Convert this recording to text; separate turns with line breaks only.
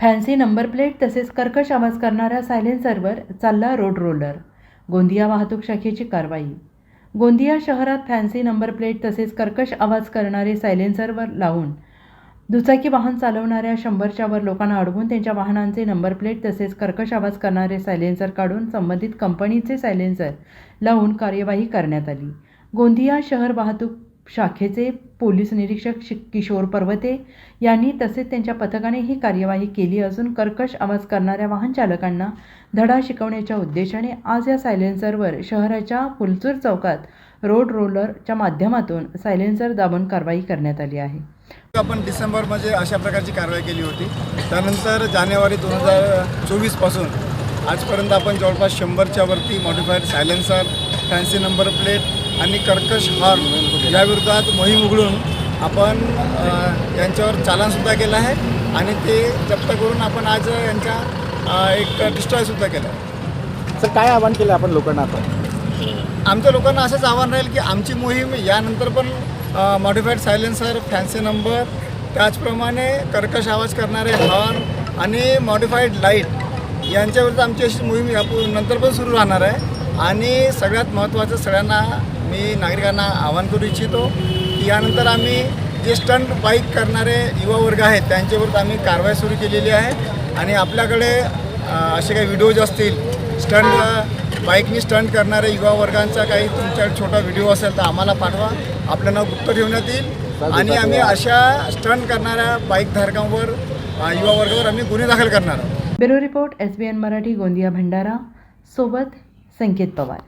Fancy number plate तसेच कर्कश आवाज करणाऱ्या सायलेन्सरवर चालला रोड रोलर. गोंदिया वाहतूक शाखेची कारवाई. गोंदिया शहरात फॅन्सी नंबर प्लेट तसेच कर्कश आवाज करणारे सायलेन्सरवर लावून दुचाकी वाहन चालवणाऱ्या शंभरच्या वर लोकांना अडवून त्यांच्या वाहनांचे नंबर प्लेट तसेच कर्कश आवाज करणारे सायलेन्सर काढून संबंधित कंपनीचे सायलेन्सर लावून कार्यवाही करण्यात आली. गोंदिया शहर वाहतूक शाखेचे पोलीस निरीक्षक शि किशोर पर्वते यांनी तसेच त्यांच्या पथकाने ही कार्यवाही केली असून कर्कश आवाज करणाऱ्या वाहन चालकांना धडा शिकवण्याच्या उद्देशाने आज या सायलेन्सरवर शहराच्या फुलचूर चौकात रोड रोलरच्या माध्यमातून सायलेन्सर दाबून कारवाई करण्यात आली आहे.
आपण डिसेंबरमध्ये म्हणजे अशा प्रकारची कारवाई केली होती. त्यानंतर जानेवारी दोन हजार चोवीसपासून आजपर्यंत आपण जवळपास शंभरच्या वरती modified silencer fancy number plate आणि कर्कश हॉर्न याविरोधात मोहीम उघडून आपण यांच्यावर चालानसुद्धा केलं आहे आणि ते जप्त करून आपण आज यांच्या एक डिस्ट्रॉयसुद्धा केलं आहे.
सर काय आवाहन केलं आपण लोकांना आता?
आमच्या लोकांना असंच आव्हान राहील की आमची मोहीम यानंतर पण मॉडिफाईड सायलेन्सर फॅन्सी नंबर त्याचप्रमाणे कर्कश आवाज करणारे हॉर्न आणि मॉडिफाईड लाइट यांच्याविरुद्ध आमची अशी मोहीम यापू नंतर पण सुरू राहणार आहे. आणि सगळ्यात महत्त्वाचं सगळ्यांना मी नागरिकांना आवाहन करू इच्छितो की यानंतर आम्ही जे स्टंट बाईक करणारे युवा वर्ग आहेत त्यांच्याविरुद्ध आम्ही कारवाई सुरू केलेली आहे. आणि आपल्याकडे असे काही व्हिडिओज असतील स्टंट बाईकनी स्टंट करणाऱ्या युवा वर्गांचा काही तुमच्याकडे छोटा व्हिडिओ असेल तर आम्हाला पाठवा. आपलं नाव गुप्त ठेवण्यात येईल. आणि आम्ही अशा स्टंट करणाऱ्या बाईकधारकांवर युवा वर्गावर आम्ही गुन्हे दाखल करणार आहोत.
Bureau report S B N Marathi Gondia Bhandara. सोबत संकेत पवार